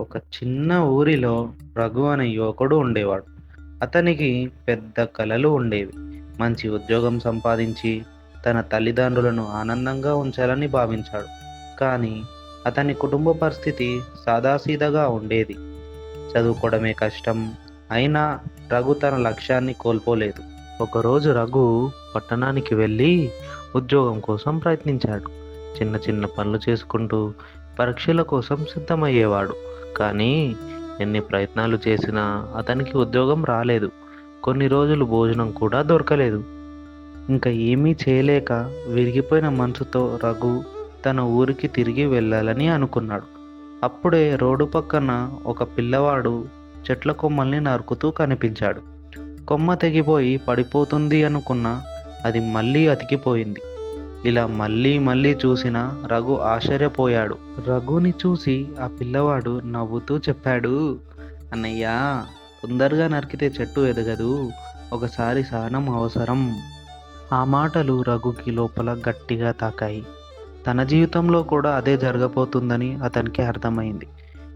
ఒక చిన్న ఊరిలో రఘు అనే యువకుడు ఉండేవాడు. అతనికి పెద్ద కలలు ఉండేవి. మంచి ఉద్యోగం సంపాదించి తన తల్లిదండ్రులను ఆనందంగా ఉంచాలని భావించాడు. కానీ అతని కుటుంబ పరిస్థితి సాదాసీదగా ఉండేది. చదువుకోవడమే కష్టం. అయినా రఘు తన లక్ష్యాన్ని కోల్పోలేదు. ఒకరోజు రఘు పట్టణానికి వెళ్ళి ఉద్యోగం కోసం ప్రయత్నించాడు. చిన్న చిన్న పనులు చేసుకుంటూ పరీక్షల కోసం సిద్ధమయ్యేవాడు. కానీ ఎన్ని ప్రయత్నాలు చేసినా అతనికి ఉద్యోగం రాలేదు. కొన్ని రోజులు భోజనం కూడా దొరకలేదు. ఇంకా ఏమీ చేయలేక విరిగిపోయిన మనసుతో రఘు తన ఊరికి తిరిగి వెళ్ళాలని అనుకున్నాడు. అప్పుడే రోడ్డు పక్కన ఒక పిల్లవాడు చెట్ల కొమ్మల్ని నరుకుతూ కనిపించాడు. కొమ్మ తెగిపోయి పడిపోతుంది అనుకున్న అది మళ్ళీ అతికిపోయింది. ఇలా మళ్ళీ మళ్ళీ చూసిన రఘు ఆశ్చర్యపోయాడు. రఘుని చూసి ఆ పిల్లవాడు నవ్వుతూ చెప్పాడు అన్నయ్య తొందరగా నరికితే చెట్టు ఎదగదు. ఒకసారి సహనం అవసరం. ఆ మాటలు రఘుకి లోపల గట్టిగా తాకాయి. తన జీవితంలో కూడా అదే జరగబోతుందని అతనికి అర్థమైంది.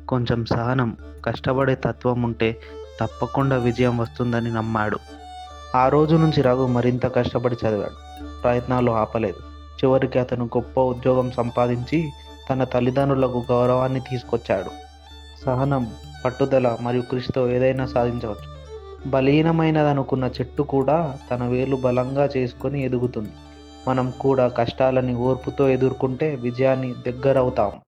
కొంచెం సహనం కష్టపడే తత్వం ఉంటే తప్పకుండా విజయం వస్తుందని నమ్మాడు. ఆ రోజు నుంచి రఘు మరింత కష్టపడి చదివాడు. ప్రయత్నాలు ఆపలేదు. చివరికి అతను గొప్ప ఉద్యోగం సంపాదించి తన తల్లిదండ్రులకు గౌరవాన్ని తీసుకొచ్చాడు. సహనం పట్టుదల మరియు కృషితో ఏదైనా సాధించవచ్చు. బలహీనమైనదనుకున్న చెట్టు కూడా తన వేలు బలంగా చేసుకొని ఎదుగుతుంది. మనం కూడా కష్టాలని ఓర్పుతో ఎదుర్కొంటే విజయాన్ని దగ్గరవుతాం.